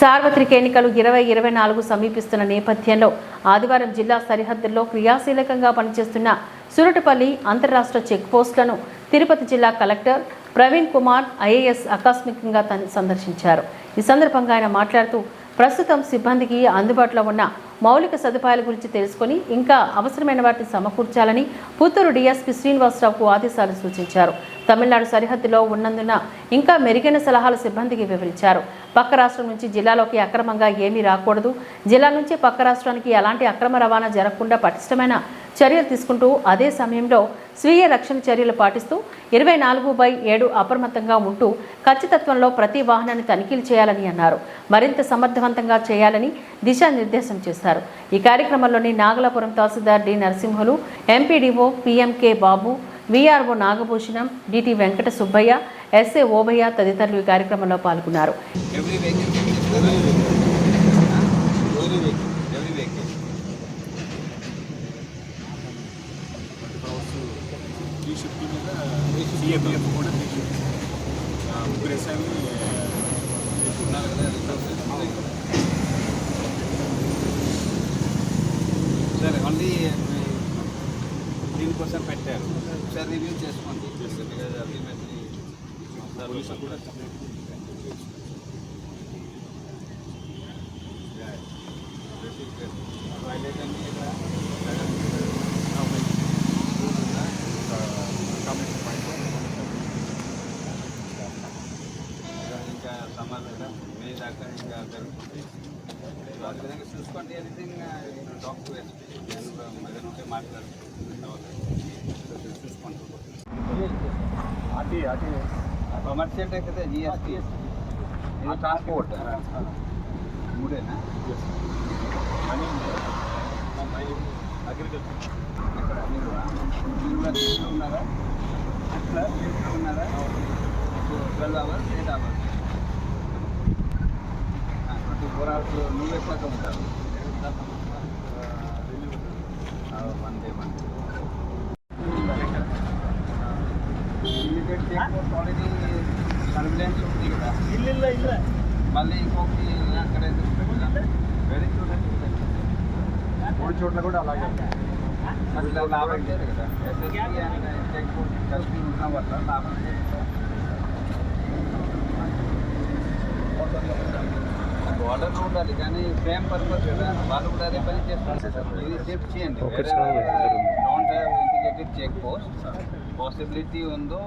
సార్వత్రిక ఎన్నికలు ఇరవై ఇరవై నాలుగు సమీపిస్తున్న నేపథ్యంలో ఆదివారం జిల్లా సరిహద్దుల్లో క్రియాశీలకంగా పనిచేస్తున్న సురటపల్లి అంతర్రాష్ట్ర చెక్పోస్టులను తిరుపతి జిల్లా కలెక్టర్ ప్రవీణ్ కుమార్ ఐఏఎస్ ఆకస్మికంగా సందర్శించారు. ఈ సందర్భంగా ఆయన మాట్లాడుతూ ప్రస్తుతం సిబ్బందికి అందుబాటులో ఉన్న మౌలిక సదుపాయాల గురించి తెలుసుకొని ఇంకా అవసరమైన వాటిని సమకూర్చాలని పుత్తూరు డీఎస్పీ శ్రీనివాసరావుకు ఆదేశాలు సూచించారు. తమిళనాడు సరిహద్దులో ఉన్నందున ఇంకా మెరుగైన సలహాలు సిబ్బందికి వివరించారు. పక్క రాష్ట్రం నుంచి జిల్లాలోకి అక్రమంగా ఏమీ రాకూడదు. జిల్లా నుంచి పక్క రాష్ట్రానికి ఎలాంటి అక్రమ రవాణా జరగకుండా పటిష్టమైన చర్యలు తీసుకుంటూ అదే సమయంలో స్వీయ రక్షణ చర్యలు పాటిస్తూ ఇరవై నాలుగు బై ఏడు అప్రమత్తంగా ఉంటూ ఖచ్చితత్వంలో ప్రతి వాహనాన్ని తనిఖీలు చేయాలని అన్నారు. మరింత సమర్థవంతంగా చేయాలని దిశానిర్దేశం చేశారు ఈ కార్యక్రమంలోని Nagalapuram tahsildar D Narasimhulu MPDO PMK Babu VRO Nagabhushanam DT Venkata Subbaiah SA Obaiah తదితరులు ఈ కార్యక్రమంలో పాల్గొన్నారు. షిఫ్ట్ మీద సిఎంఎఫ్ కూడా షిఫ్ట్ ముగ్గురు ఎస్ఐ ఉన్నారు కదా సరే ఓన్లీ దీనికోసం పెట్టారు. ఒకసారి రివ్యూ చేసుకోండి. పోలీసులు కూడా విధంగా చూసుకోండి ఎనీథింగ్ టాక్ టు ఎస్పీ ఏదైనా ఉంటే మాట్లాడుకుంటాం చూసుకోండి ఆర్టీ ఆర్టీ కమర్షియల్ ట్యాక్స్ అయితే జిఎస్టీ ఇది ట్రాన్స్పోర్ట్ మూడేనా అని అగ్రికల్చర్ ఎక్కడ మీరు మీరు కూడా తీసుకున్నారా అట్లా తీసుకున్నారా twelve hours eight hours hours నువ్వు ఎక్కడ ఉంటారు one day one post already surveillance ఉంది కదా. ఇల్లు ఇల్లు. మళ్ళీ ఇంకొకటి అక్కడ వేరే చూడండి. మూడు చోట్ల కూడా అలాగే అట్లా లాభం లేదు కదా. ఎస్ఎస్పీ అండ్ చెక్ పోస్ట్ కలిపి ఉన్న వల్ల లాభం లేదు బార్డర్ ఉండాలి కానీ సేమ్ పర్పస్ కదా వాళ్ళు కూడా అదే పని చేస్తారు. ఇది షిఫ్ట్ చేయండి. Don't have integrated check post possibility ఉందో